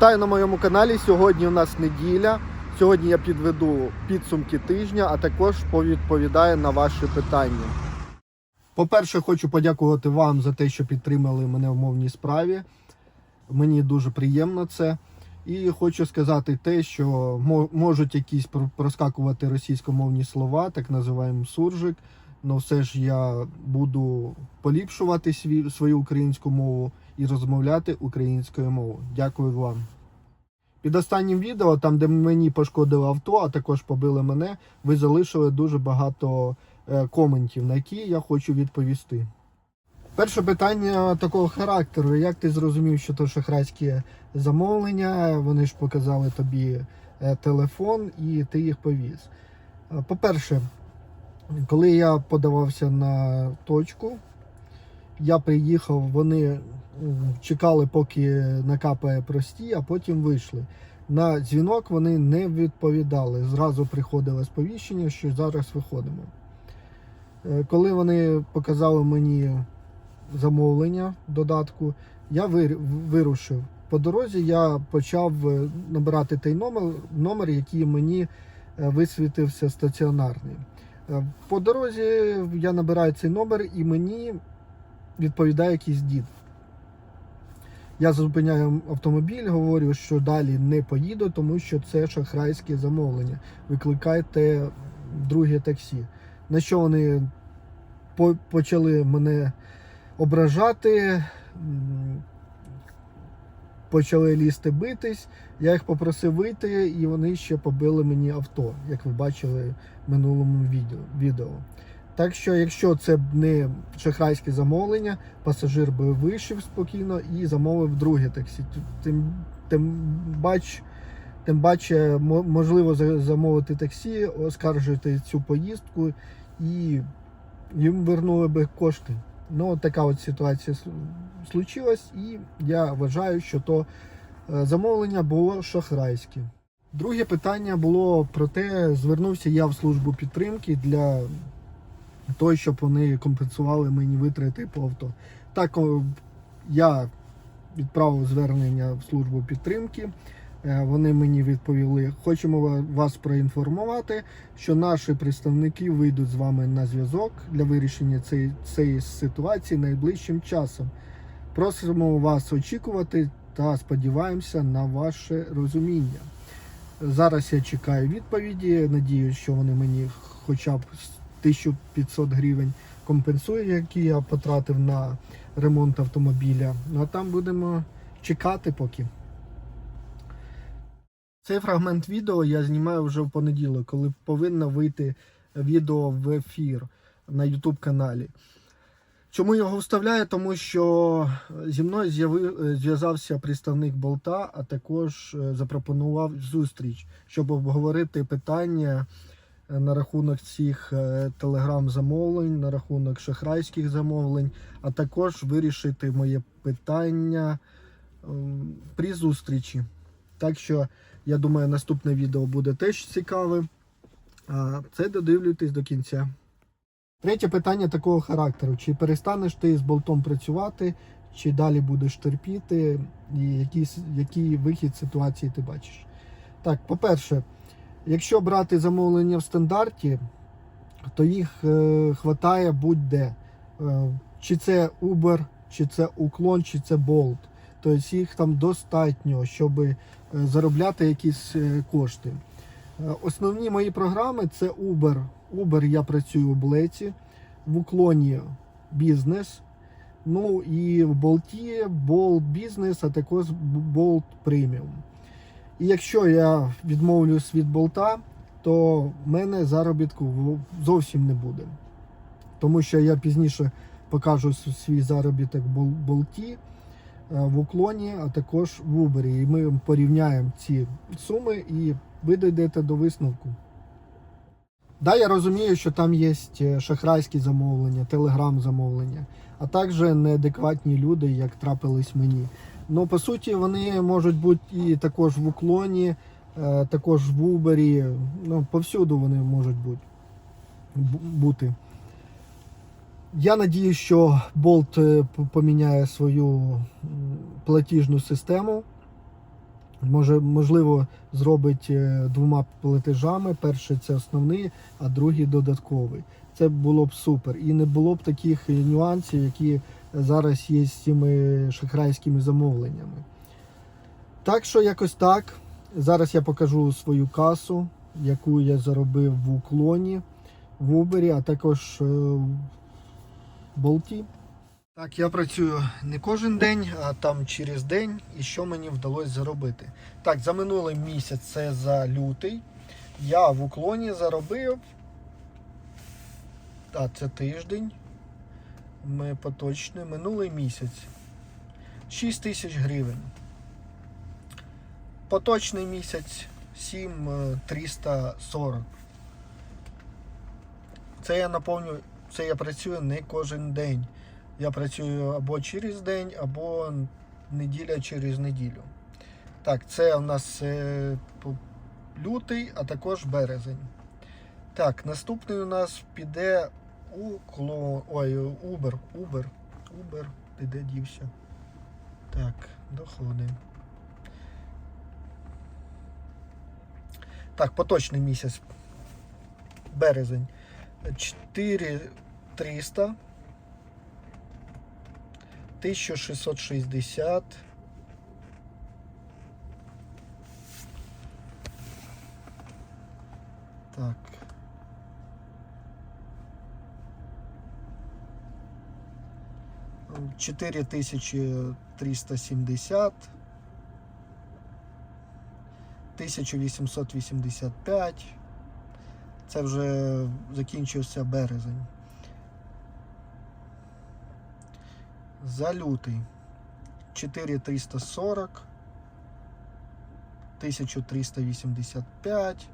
Вітаю на моєму каналі. Сьогодні у нас неділя. Сьогодні я підведу підсумки тижня, а також повідповідаю на ваші питання. По-перше, хочу подякувати вам за те, що підтримали мене в мовній справі. Мені дуже приємно це. І хочу сказати те, що можуть якісь проскакувати російськомовні слова, так називаємо суржик. але все ж я буду поліпшувати свою українську мову і розмовляти українською мовою. Дякую вам. Під останнім відео, там де мені пошкодили авто, а також побили мене, ви залишили дуже багато е, коментів, на які я хочу відповісти. Перше питання такого характеру. Як ти зрозумів, що то шахрайське замовлення? Вони ж показали тобі е, телефон і ти їх повіз. Е, По-перше, коли я подавався на точку, я приїхав, вони чекали, поки накапає прості, а потім вийшли. На дзвінок вони не відповідали. Зразу приходило сповіщення, що зараз виходимо. Е, Коли вони показали мені замовлення додатку, я вирушив. По дорозі я почав е, набирати той номер, номер який мені е, висвітився стаціонарний. По дорозі я набираю цей номер і мені відповідає якийсь дід. Я зупиняю автомобіль, говорю, що далі не поїду, тому що це шахрайське замовлення. Викликайте друге таксі. На що вони по- почали мене ображати, почали лізти битись. Я їх попросив вийти, і вони ще побили мені авто, як ви бачили в минулому відео. Так що, якщо це не шахрайське замовлення, пасажир би вийшов спокійно і замовив друге таксі. Тим, тим бач, тим паче, можливо замовити таксі, оскаржити цю поїздку і їм вернули би кошти. Ну, така от ситуація случилась, і я вважаю, що то е, замовлення було шахрайське. Друге питання було про те, звернувся я в службу підтримки для того, щоб вони компенсували мені витрати по авто. Так я відправив звернення в службу підтримки. Е, Вони мені відповіли, хочемо вас проінформувати, що наші представники вийдуть з вами на зв'язок для вирішення цієї, цієї ситуації найближчим часом. Просимо вас очікувати та сподіваємося на ваше розуміння. Зараз я чекаю відповіді. Надіюсь, що вони мені хоча б 1500 гривень компенсують, які я потратив на ремонт автомобіля. Ну а там будемо чекати поки. Цей фрагмент відео я знімаю вже в понеділок, коли повинно вийти відео в ефір на YouTube каналі. Чому його вставляю? Тому що зі мною зв'язався представник болта, а також е, запропонував зустріч, щоб обговорити питання на рахунок цих е, телеграм-замовлень, на рахунок шахрайських замовлень, а також вирішити моє питання ем, при зустрічі. Так що я думаю, наступне відео буде теж цікаве. Це додивлюйтесь до кінця. Третє питання такого характеру: чи перестанеш ти з болтом працювати, чи далі будеш терпіти, і який, який вихід ситуації ти бачиш? Так, по-перше, якщо брати замовлення в стандарті, то їх е, хватає будь-де. Е, чи це Uber, чи це Уклон, чи це Bolt. Тобто їх там достатньо, щоб е, заробляти якісь е, кошти. Е, Основні мої програми це Uber. Uber я працюю у Блеці, в уклоні бізнес. Ну і в болті Bolt бізнес, а також Bolt Premium. І якщо я відмовлюсь від болта, то в мене заробітку зовсім не буде. Тому що я пізніше покажу свій заробіток в болті, е, в уклоні, а також в Uber. І ми порівняємо ці суми і ви дійдете до висновку. Да, я розумію, що там є е, шахрайські замовлення, телеграм-замовлення, а також неадекватні люди, як трапились мені. Ну, по суті, вони можуть бути і також в уклоні, е, також в Uber, ну, повсюду вони можуть бути. бути. Я надію, що Bolt е, поміняє свою платіжну систему. Може, можливо, зробить е, двома платежами. Перший це основний, а другий додатковий. Це було б супер. І не було б таких нюансів, які зараз є з цими шахрайськими замовленнями. Так що якось так. Зараз я покажу свою касу, яку я заробив в уклоні, в Uber, а також е, в болті. Так, я працюю не кожен день, а там через день. І що мені вдалося заробити? Так, за минулий місяць, це за лютий. Я в уклоні заробив. А, це тиждень. Ми поточний. Минулий місяць. 6 тисяч гривень. Поточний місяць 7340. Це я наповню, це я працюю не кожен день. Я працюю або через день, або неділя через неділю. Так, це у нас е, лютий, а також березень. Так, наступний у нас піде укло... Ой, Uber, Uber, Uber, ти де дівся? Так, доходи. Так, поточний місяць. Березень. 4300. 1660. Так. Четыре тысячи триста семьдесят. 1885. Це вже закінчився березень. За лютий 4340, 1385,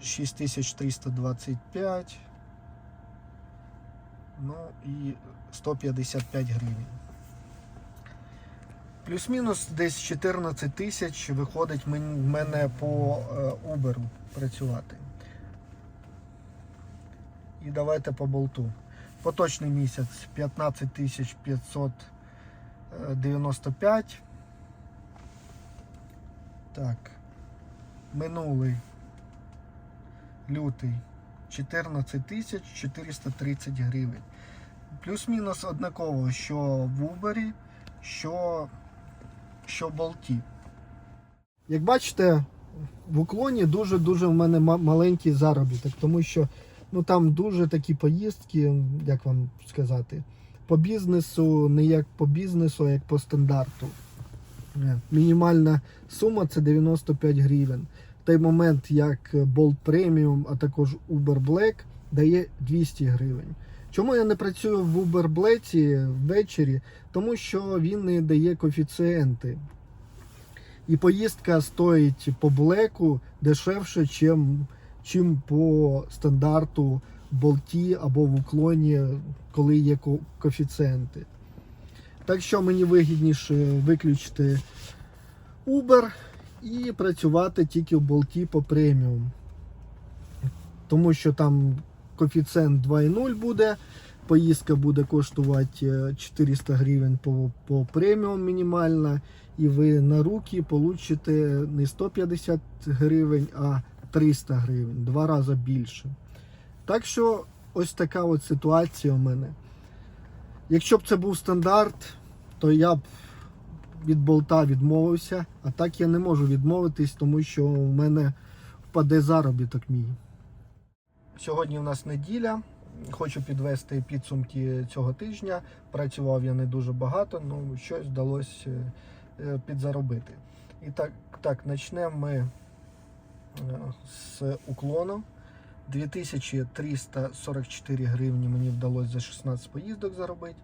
6325, ну і 155 гривень. Плюс-мінус десь 14 тисяч виходить в мене по е, Uber працювати. І давайте по болту. Поточний місяць 15 тисяч 595. Так. Минулий лютий 14 тисяч 430 гривень. Плюс-мінус однаково, що в Uber, що, що болті. Як бачите, в уклоні дуже-дуже в мене маленький заробіток, тому що ну, там дуже такі поїздки, як вам сказати, по бізнесу, не як по бізнесу, а як по стандарту. Мінімальна сума це 95 гривень. Той момент, як Bolt Premium, а також Uber Black дає 200 гривень. Чому я не працюю в Uber Black ввечері? Тому що він не дає коефіцієнти. І поїздка стоїть по блеку дешевше, чим, чим по стандарту болті або в уклоні, коли є ко- коефіцієнти. Так що мені вигідніше виключити Uber і працювати тільки в болті по преміум. Тому що там коефіцієнт 2,0 буде. Поїздка буде коштувати е, 400 гривень по, по преміум мінімальна. І ви на руки получите не 150 гривень, а 300 гривень, два рази більше. Так що ось така от ситуація у мене. Якщо б це був стандарт, то я б від болта відмовився, а так я не можу відмовитись, тому що у мене впаде заробіток мій. Сьогодні у нас неділя. Хочу підвести підсумки цього тижня. Працював я не дуже багато, але щось вдалося е, е, підзаробити. І так, так почнемо ми е, з уклону. 2344 гривні мені вдалося за 16 поїздок заробити.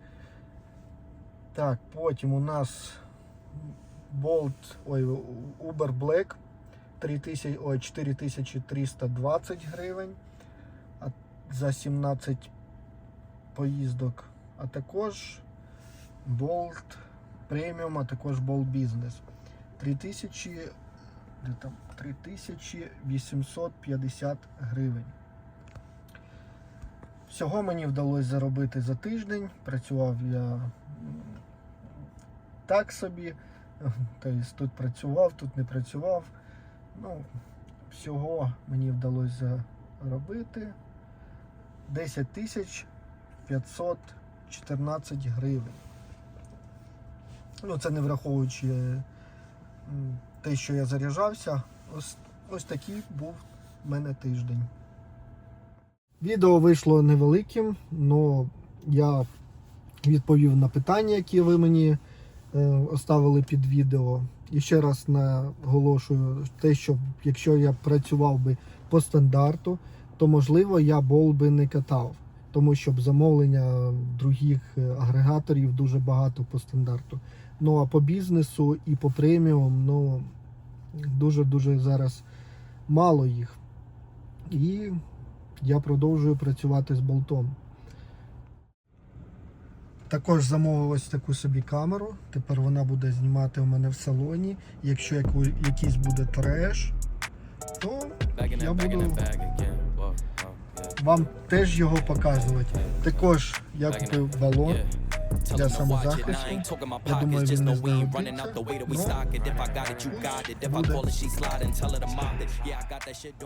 Так, потім у нас Bolt, ой, Uber Black 3000, ой, 4320 гривень за 17 поїздок, а також Bolt Premium, а також Bolt Business 3000, де там, 3850 гривень. Всього мені вдалося заробити за тиждень. Працював я так собі. Тобто тут працював, тут не працював. Ну, всього мені вдалося заробити 10 тисяч 514 гривень. Ну, це не враховуючи те, що я заряджався. Ось, ось такий був в мене тиждень. Відео вийшло невеликим, але я відповів на питання, які ви мені е, оставили під відео. І ще раз наголошую те, що якщо я працював би по стандарту, то можливо я бол би не катав, тому що б замовлення других е, агрегаторів дуже багато по стандарту. Ну а по бізнесу і по преміум, ну дуже-дуже зараз мало їх. І я продовжую працювати з болтом. Також замовив ось таку собі камеру. Тепер вона буде знімати у мене в салоні. Якщо якийсь буде треш, то я буду вам теж його показувати. Також я купив балон. Для самозахисту. Я думаю, він не we Ну, буде.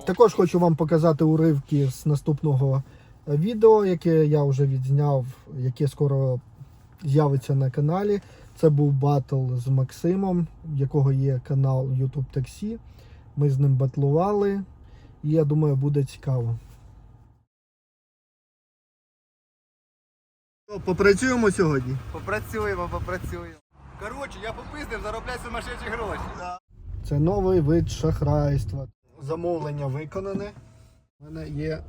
Також хочу вам показати уривки з наступного е, відео, яке я вже відзняв, яке скоро з'явиться на каналі. Це був батл з Максимом, в якого є канал YouTube Таксі. Ми з ним батлували, і я думаю, буде цікаво. Попрацюємо сьогодні. Попрацюємо, попрацюємо. Коротше, я попиздив, заробляю сумасшедші гроші. Це новий вид шахрайства. Замовлення виконане. У мене є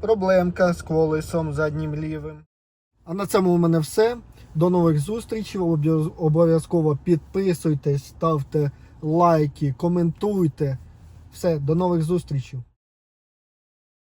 проблемка з колесом заднім лівим. А на цьому у мене все. До нових зустрічей. Обов'язково підписуйтесь, ставте лайки, коментуйте. Все, до нових зустрічей.